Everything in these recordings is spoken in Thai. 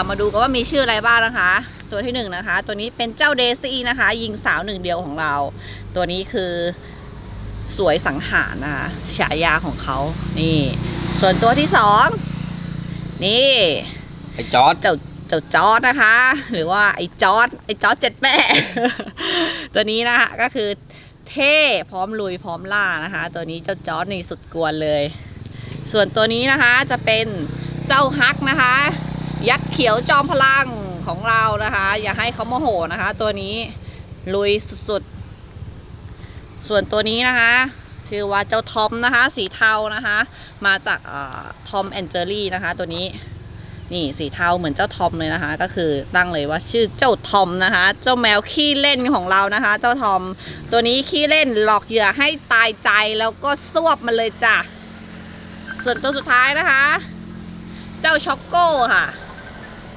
เดี๋ยวเรามาดูกันว่ามีชื่ออะไรบ้างนะคะ ตัวที่หนึ่งนะคะ ตัวนี้เป็นเจ้าเดซี่นะคะ ยิงสาวหนึ่งเดียวของเรา ตัวนี้คือสวยสังหารนะคะฉายาของเขานี่ ส่วนตัวที่สองนี่ไอ้จอร์ดเจ้าเจ้าจอร์ดนะคะ หรือว่าไอ้จอร์ดไอ้จอร์ดเจ็ดแม่ ตัวนี้นะคะก็คือเท่พร้อมลุยพร้อมล่านะคะ ตัวนี้เจ้าจอร์ดนี่สุดกวนเลย ส่วนตัวนี้นะคะจะเป็นเจ้าฮักนะคะ ยักษ์เขียวจอมพลังของเรานะคะ อย่าให้เขาโมโหนะคะ ตัวนี้ลุยสุดๆ ส่วนตัวนี้นะคะ ชื่อว่าเจ้าทอมนะคะ สีเทานะคะ มาจากทอมแอนเจอรี่นะคะ ตัวนี้นี่สีเทาเหมือนเจ้าทอมเลยนะคะ ก็คือตั้งเลยว่าชื่อเจ้าทอมนะคะ เจ้าแมวขี้เล่นของเรานะคะ เจ้าทอม ตัวนี้ขี้เล่นหลอกเหยื่อให้ตายใจแล้วก็สวบมันเลยจ้ะส่วนตัวสุดท้ายนะคะ เจ้าช็อกโก้ค่ะ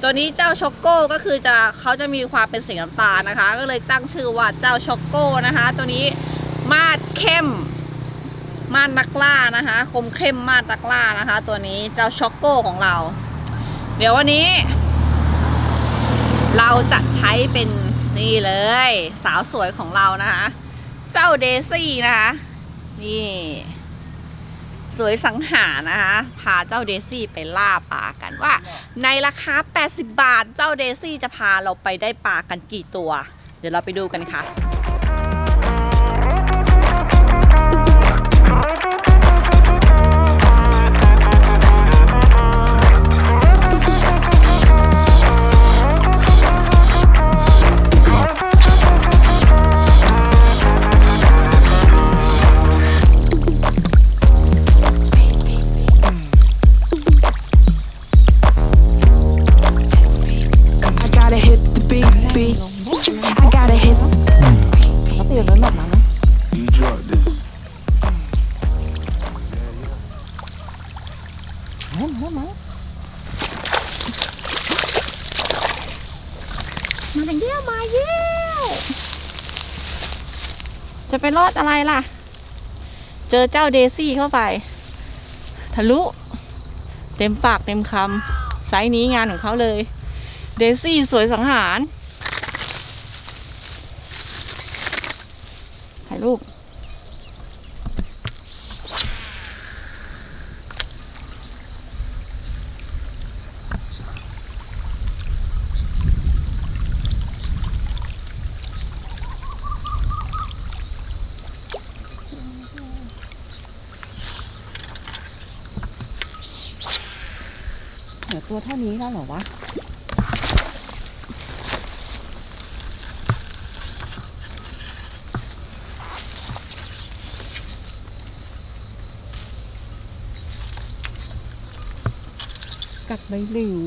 ตัวนี้เจ้าช็อกโก้ก็คือจะเขาจะมีความเป็นสีน้ำตาลนะคะ ก็เลยตั้งชื่อว่าเจ้าช็อกโก้นะคะ ตัวนี้มาดเข้ม มาดนักล่านะคะ คมเข้มมาดนักล่านะคะ ตัวนี้เจ้าช็อกโก้ของเรา เดี๋ยววันนี้ เราจะใช้เป็นนี่เลย สาวสวยของเรานะคะ เจ้าเดซี่นะคะ นี่ สวยสังหารนะคะ พาเจ้าเดซี่ไปล่าปลากันว่า ในราคา 80 บาทเจ้าเดซี่จะพาเราไปได้ปลากันกี่ตัว เดี๋ยวเราไปดูกันค่ะ จะไปรอดอะไรล่ะ เจอเจ้าเดซี่เข้าไป ทะลุ เต็มปากเต็มคำไซส์นี้งานของเขาเลย เดซี่สวยสังหารถ่ายรูป ตัวเท่านี้แล้วเหรอวะกักใบหลิว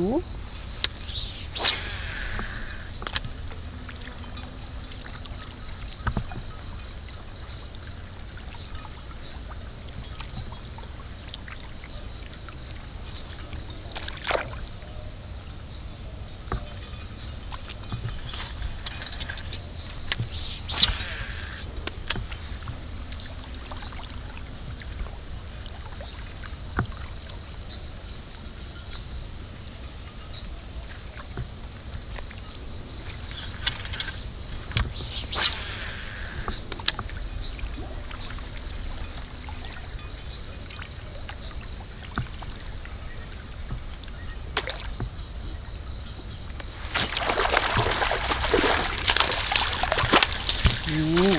นี่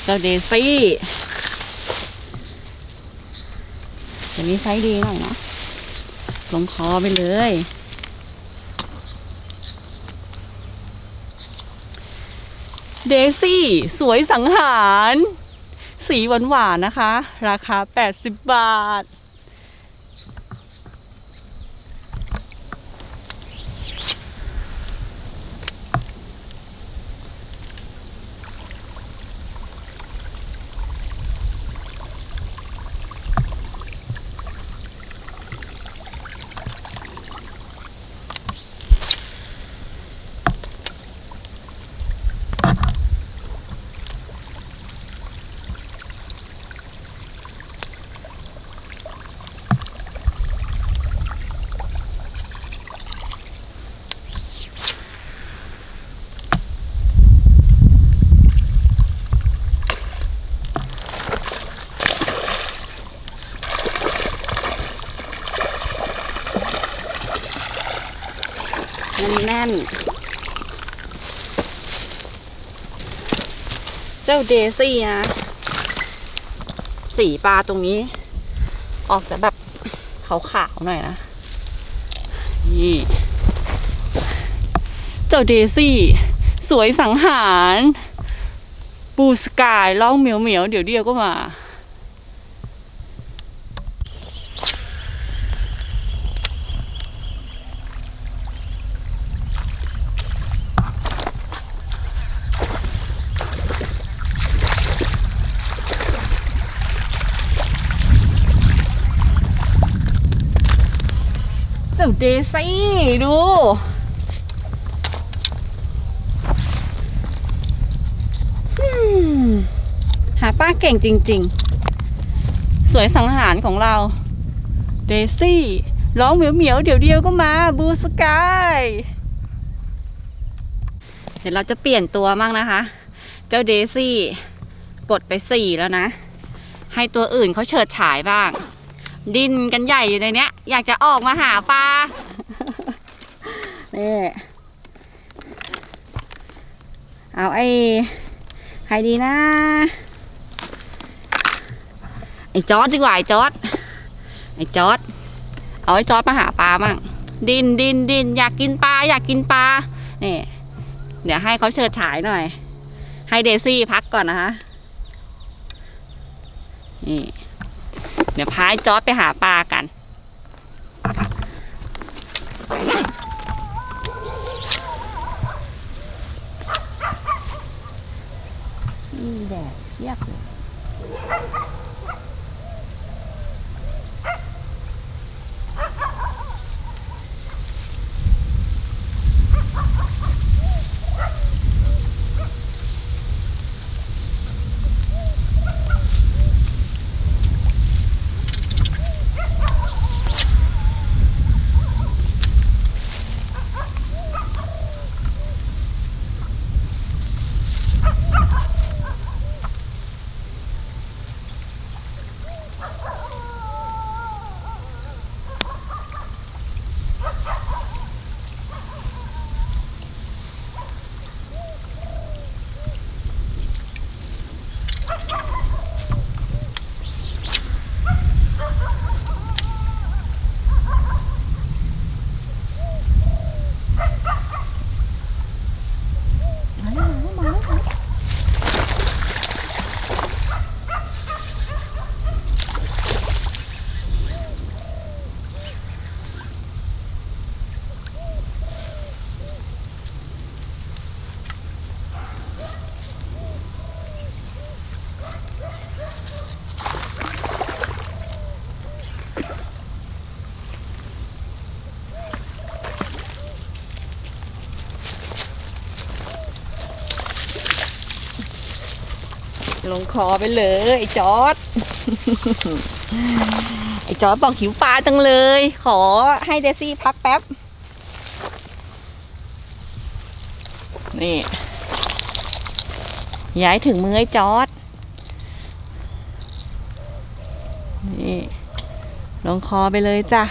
เจ้าเดซี่ตัวนี้ไซส์ดีหน่อยนะลงคอไปเลย เดซี่ สวยสังหาร สีหวานหวานๆนะคะ ราคา 80 บาท มันแน่น เจ้าเดซี่นะ สีปลาตรงนี้ ออกจะแบบขาวๆหน่อยนะ นี่ เจ้าเดซี่ สวยสังหารบูสกายร้องเหมียวเหมียวๆเดี๋ยวเดียวก็มา เจ้าเดซี่ดูอืมหาป้าเก่งจริง ๆ สวยสังหารของเรา เดซี่ ร้องเหมียวเหมียวๆเดี๋ยวเดียวก็มาบูสกายเดี๋ยวเราจะเปลี่ยนตัวมั่งนะคะ เจ้าเดซี่กดไปสี่แล้วนะ ให้ตัวอื่นเขาเฉิดฉายบ้าง ดินกันใหญ่อยู่ในเนี้ย อยากจะออกมาหาปลานี่ เอาไอ้ใครดีนะ ไอ้จอดดีกว่าไอ้จอดไอ้จอดเอาไอ้จอดมาหาปลามั่งดินดินดินอยากกินปลาอยากกินปลาเนี่ยเดี๋ยวให้เขาเชิดฉายหน่อย ให้เดซี่พักก่อนนะคะนี่เดี๋ยวพายจอดไปหาปลากัน ลงคอไปเลยไอ้จอดไอ้จอดบอกหิวปลาจังเลย ขอให้เดซี่พักแป๊บ นี่ย้ายถึงมือไอ้จอดนี่ลงคอไปเลยจ้ะ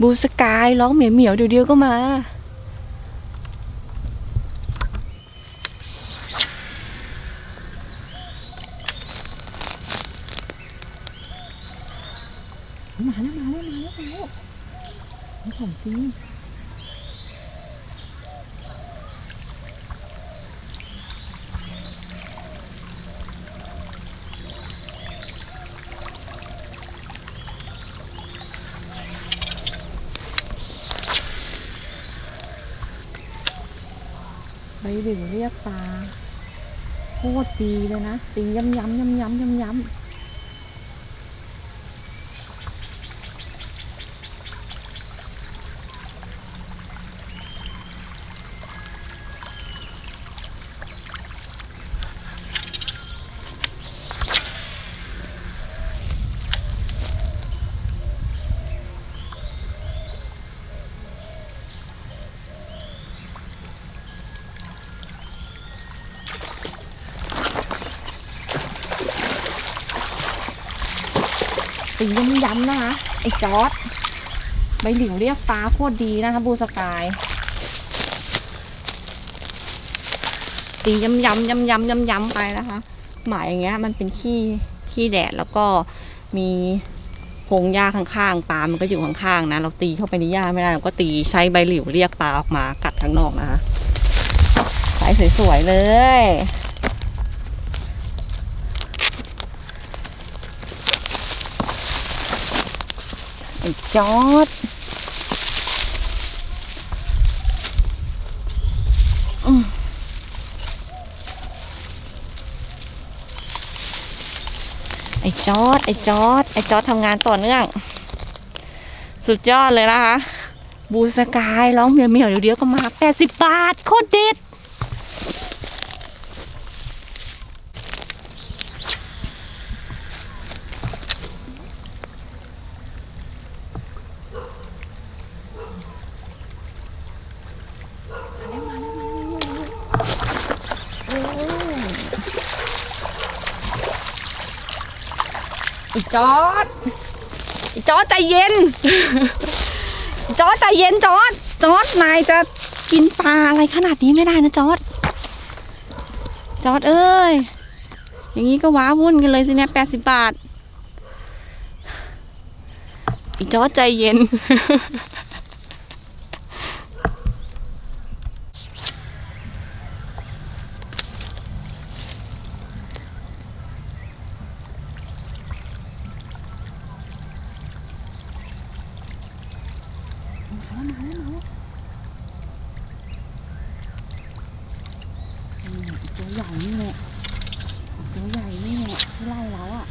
บูสกายร้องเหมียวเหมียวเดี๋ยวเดียวก็มาแล้วมาแล้วมาแล้วมาแล้ว นี่ของจริใบดึงเรียกปลาโคตรดีเลยนะตีย้ำย้ำย้ำย้ำย้ำย้ำ ตีย้ำๆนะคะ ไอ้จอดใบหลิวเรียกฟ้าโคตรดีนะคะบูสกายตีย้ำๆย้ำๆย้ำๆไปนะคะ หมายอย่างเงี้ย มันเป็นขี้ขี้แดดแล้วก็มีพงหญ้าข้างๆปลามันก็อยู่ข้างๆนะ เราตีเข้าไปในหญ้าไม่ได้เราก็ตีใช้ใบหลิวเรียกปลาออกมากัดข้างนอกนะคะสายสวยๆเลย จอดอืมไอ้จอดไอ้จอด ไอ้จอดทำงานต่อเนื่อง สุดยอดเลยนะคะ บูสกายร้องเมียวเมียวเดี๋ยวก็มา80บาท โคตรเด็ด อ้จอดอ้จอดใจเย็น จอดใจเย็นจอด จอดนายจะกินปลาอะไรขนาดนี้ไม่ได้นะจอด จอดเอ้ย อย่างนี้ก็ว้าวุ่นกันเลยสิเนี่ยแปดสิบบาทอ้จอดใจเย็น ตัวใหญ่นี่แหละตัวใหญ่นี่แหละที่ไล่เราอะ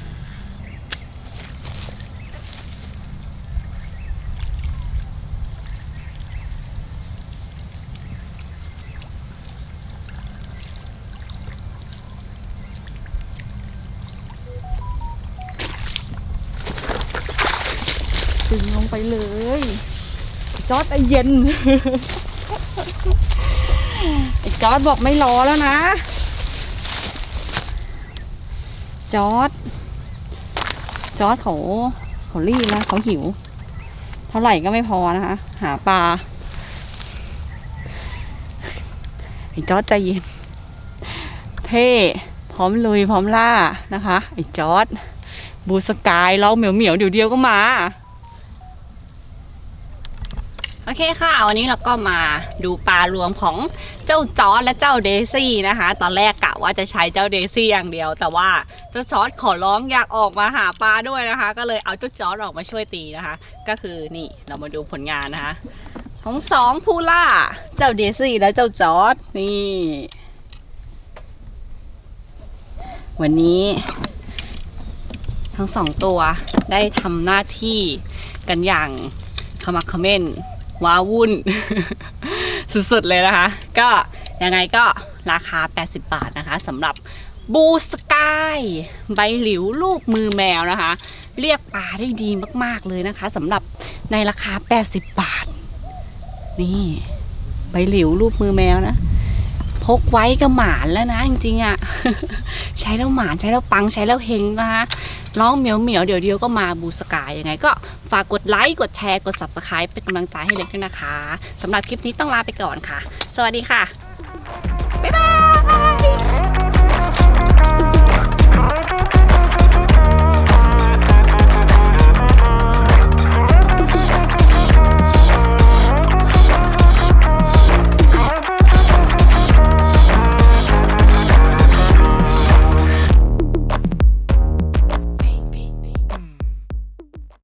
ดึงลงไป เลย จอดไอเย็น ไอ้จอดบอกไม่รอแล้วนะ จอด จอดเขาเขารีบนะเขาหิว เท่าไหร่ก็ไม่พอนะคะ หาปลาไอ้จอดใจเย็น เท่พร้อมลุยพร้อมล่านะคะ ไอ้จอดบูสกายเราเหมียวเหมียวเดี๋ยวเดียวก็มา โอเคค่ะ วันนี้เราก็มาดูปลารวมของเจ้าจอร์ดและเจ้าเดซี่นะคะ ตอนแรกกะว่าจะใช้เจ้าเดซี่อย่างเดียว แต่ว่าเจ้าจอร์ดขอร้องอยากออกมาหาปลาด้วยนะคะ ก็เลยเอาเจ้าจอร์ดออกมาช่วยตีนะคะ ก็คือนี่เรามาดูผลงานนะคะ ของสองผู้ล่า เจ้าเดซี่และเจ้าจอร์ดนี่ วันนี้ทั้งสองตัวได้ทำหน้าที่กันอย่างขมักขม้น ว้าวุ่น สุดๆเลยนะคะ ก็ยังไงก็ราคา 80 บาทนะคะสำหรับบูสกายใบหลิวลูกมือแมวนะคะ เรียกปลาได้ดีมากๆเลยนะคะสำหรับในราคา 80 บาท นี่ ใบหลิวลูกมือแมวนะ กไว้ก็หมานแล้วนะจริงๆอะ่ะใช้แล้วหมานใช้แล้วปังใช้แล้วเฮงนะคะร้องเหมียวเหมียวเดี๋ยวเดียวก็มาบูสกายยังไง ก็ฝากกดไลค์กดแชร์กด subscribe เป็นกำลังใจให้เล็กด้วยนะคะสำหรับคลิปนี้ต้องลาไปก่อนค่ะ สวัสดีค่ะบ๊ายบาย